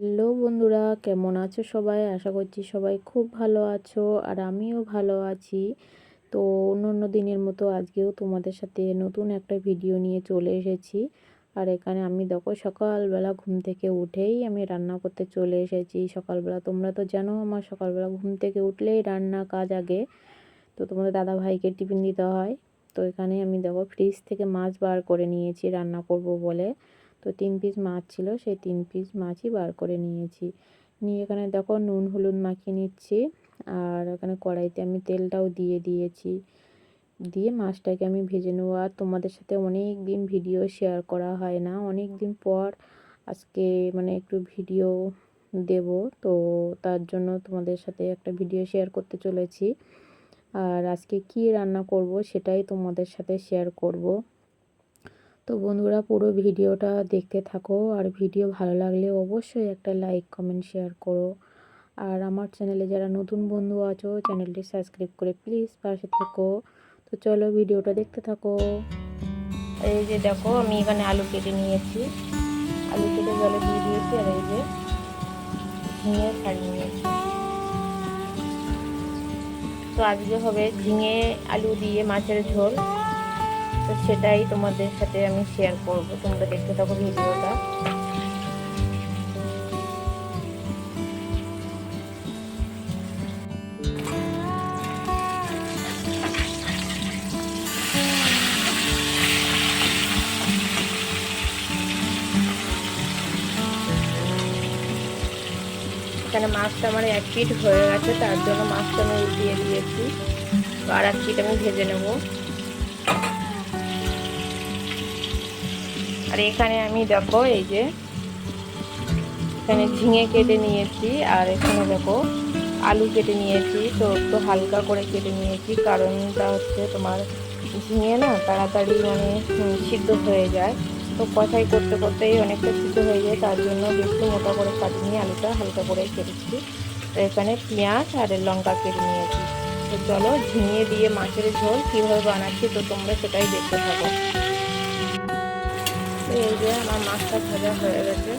Hello বন্ধুরা, কেমন আছো সবাই? আশা করছি সবাই খুব ভালো আছো আর আমিও ভালো আছি। তো অন্য অন্য দিনের মতো আজকেও তোমাদের সাথে নতুন একটা ভিডিও নিয়ে চলে এসেছি। আর এখানে আমি দেখো সকালবেলা ঘুম থেকে উঠেই আমি রান্না করতে চলে এসেছি। সকালবেলা তোমরা তো জানো আমার সকালবেলা ঘুম থেকে উঠলেই রান্না কাজ আগে। তো তোমাদের দাদা ভাইকে টিফিন দিতে হয়। তো এখানে আমি দেখো ফ্রিজ থেকে মাছ বার করে নিয়েছি রান্না করব বলে। তো তিন পিস মাছ ছিল, সেই তিন পিস মাছই বার করে নিয়েছি। নিয়ে এখানে দেখো নুন, হলুদ মাখিয়ে নিচ্ছি, আর এখানে কড়াইতে আমি তেলটাও দিয়ে দিয়েছি। দিয়ে মাছটাকে আমি ভেজে নেব। আর তোমাদের সাথে অনেক দিন ভিডিও শেয়ার করা হয় না, অনেক দিন পর আজকে মানে একটু ভিডিও দেব। তো তার জন্য তোমাদের সাথে একটা ভিডিও শেয়ার করতে চলেছি। আর আজকে কি রান্না করব সেটাই তোমাদের সাথে শেয়ার করব। তো বন্ধুরা পুরো ভিডিওটা দেখতে থাকো। আর ভিডিও ভালো লাগলে অবশ্যই একটা লাইক কমেন্ট শেয়ার করো। আর আমার চ্যানেলে যারা নতুন বন্ধু আছো চ্যানেলটি সাবস্ক্রাইব করে প্লিজ পাশে থেকো। তো চলো ভিডিওটা দেখতে থাকো। এই যে দেখো, আমি এখানে আলু কেটে নিয়েছি। আলু কেটে জলে দিয়ে দিয়েছি আর এই যে ঝিঙে ছাড়িয়ে নিয়েছি। তো আজকে হবে ঝিঙে, আলু দিয়ে মাছের ঝোল। তো সেটাই তোমাদের সাথে আমি শেয়ার করব। তোমরা দেখতে থাকো ভিডিওটা। এখানে মাছটা আমার এক পিট হয়ে গেছে, তার জন্য মাছটা আমি উঠিয়ে দিয়েছি। আর এক পিট আমি ভেজে নেব। এখানে আমি দেখো এই যে। এখানে ঝিঙে কেটে নিয়েছি, আর এখানে দেখো আলু কেটে নিয়েছি, তো একটু হালকা করে কেটে নিয়েছি, কারণটা হচ্ছে তোমার ঝিঙে না তাড়াতাড়ি মানে সিদ্ধ হয়ে যায়। তো কষাই করতে করতেই অনেকটা সিদ্ধ হয়ে যায়, তার জন্য একটু মোটা করে কাটি নিয়ে আলুটা হালকা করে কেটেছি। তো এখানে পেঁয়াজ আর লঙ্কা কেটে নিয়েছি। তো চলো ঝিঙে দিয়ে মাছের ঝোল কীভাবে বানাচ্ছি, তো তোমরা সেটাই দেখতে থাকো। এই যে আমার মাছটা ভাজা হয়ে গেছে।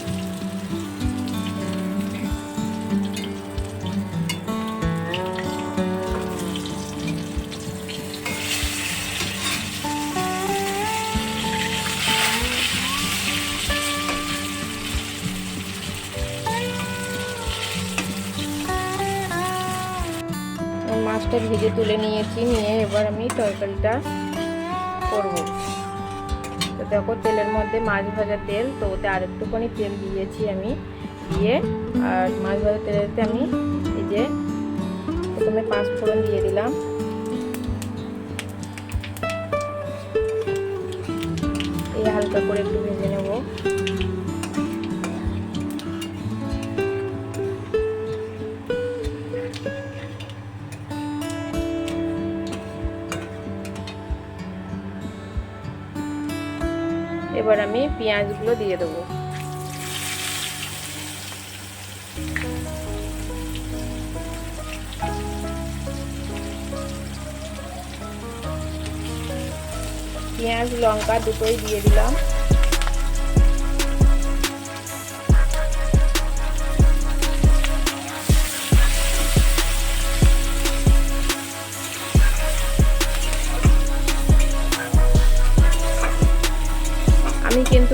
মাছটা ভেজে তুলে নিয়েছি, নিয়ে এবার আমি তরকারিটা করব। দেখো তেলের মধ্যে মাছ ভাজা তেল, তো ওতে আর একটুখানি তেল দিয়েছি আমি, দিয়ে, আর মাছ ভাজা তেলেতে আমি এই যে প্রথমে পাঁচ ফোড়ন দিয়ে দিলাম। এই হালকা করে একটু ভেজে নেব। পেঁয়াজগুলো দিয়ে দেবো। পেঁয়াজ লঙ্কা দুটোই দিয়ে দিলাম।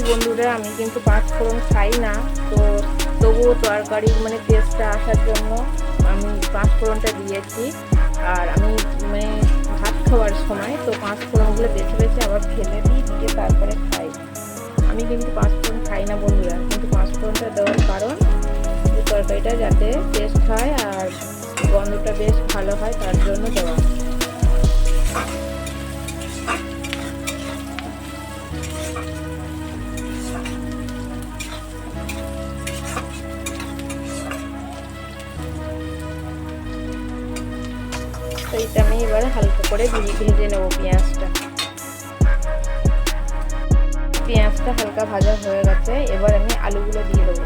বন্ধুরা, আমি কিন্তু পাঁচ পাঁচফোড়ন খাই না। তো তবুও তরকারির মানে টেস্টটা আসার জন্য আমি পাঁচফোড়নটা দিয়েছি। আর আমি মানে ভাত খাওয়ার সময় তো পাঁচ পাঁচফোড়নগুলো বেছে বেছে আবার ফেলে দিই, দিয়ে তারপরে খাই। আমি কিন্তু পাঁচফোড়ন খাই না বন্ধুরা, কিন্তু পাঁচফোড়নটা দেওয়ার কারণ যে তরকারিটা যাতে টেস্ট হয় আর গন্ধটা বেশ ভালো হয়, তার জন্য দেওয়া। করে ভেজে নেব পেঁয়াজটা। পেঁয়াজটা হালকা ভাজা হয়ে গেছে এবার আমি আলুগুলো দিয়ে দেবো।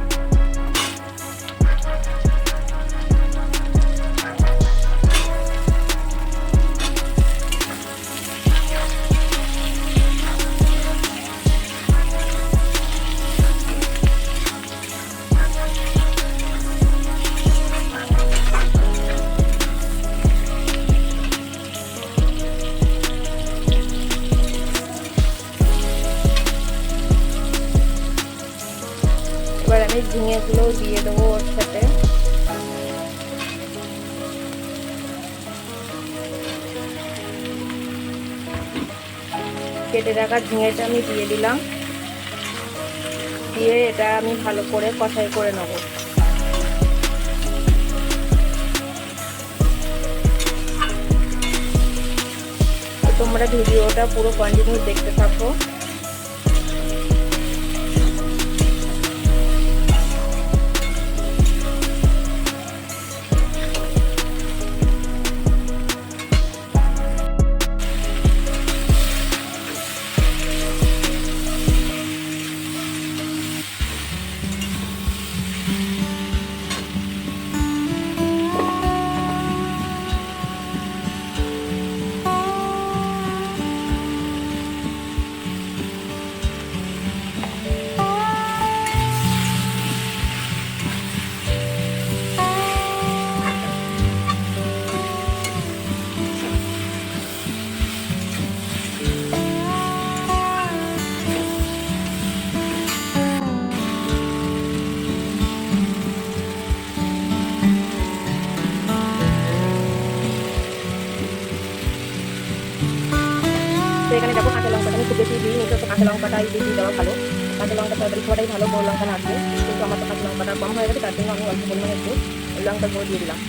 ঝিঙেগুলোও দিয়ে দেবো ওর সাথে। কেটে রাখা ঝিঙেটা আমি দিয়ে দিলাম। দিয়ে এটা আমি ভালো করে কষাই করে নেব। তোমরা ভিডিওটা পুরো কন্টিনিউ দেখতে থাকো। আমি খুব বেশি দিই ওটা তো কাঁচা লঙ্কাটাই বেশি দেওয়া ভালো। কাঁচা লঙ্কা তরকারি খাওয়াটাই ভালো, বড় লঙ্কা লাগবে। কিন্তু আমার তো কাঁচা লঙ্কাটা কম হয়ে গেছে, তার জন্য আমি অল্প পরিমাণে একটু লঙ্কা গুঁড়ো দিয়ে দিলাম।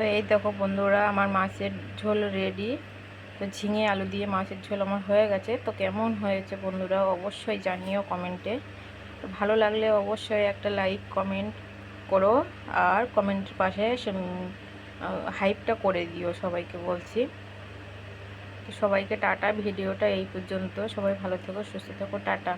তো এই দেখো বন্ধুরা, আমার মাছের ঝোল রেডি তো ঝিঙে, আলু দিয়ে মাছের ঝোল আমার হয়ে গেছে। তো কেমন হয়েছে বন্ধুরা, অবশ্যই জানিও কমেন্টে। তো ভালো লাগলে অবশ্যই একটা লাইক কমেন্ট করো। আর কমেন্টের পাশে হাইপটা করে দিও সবাইকে বলছি। তো সবাইকে টাটা, ভিডিওটা এই পর্যন্ত। সবাই ভালো থেকো, সুস্থ থেকো, টাটা।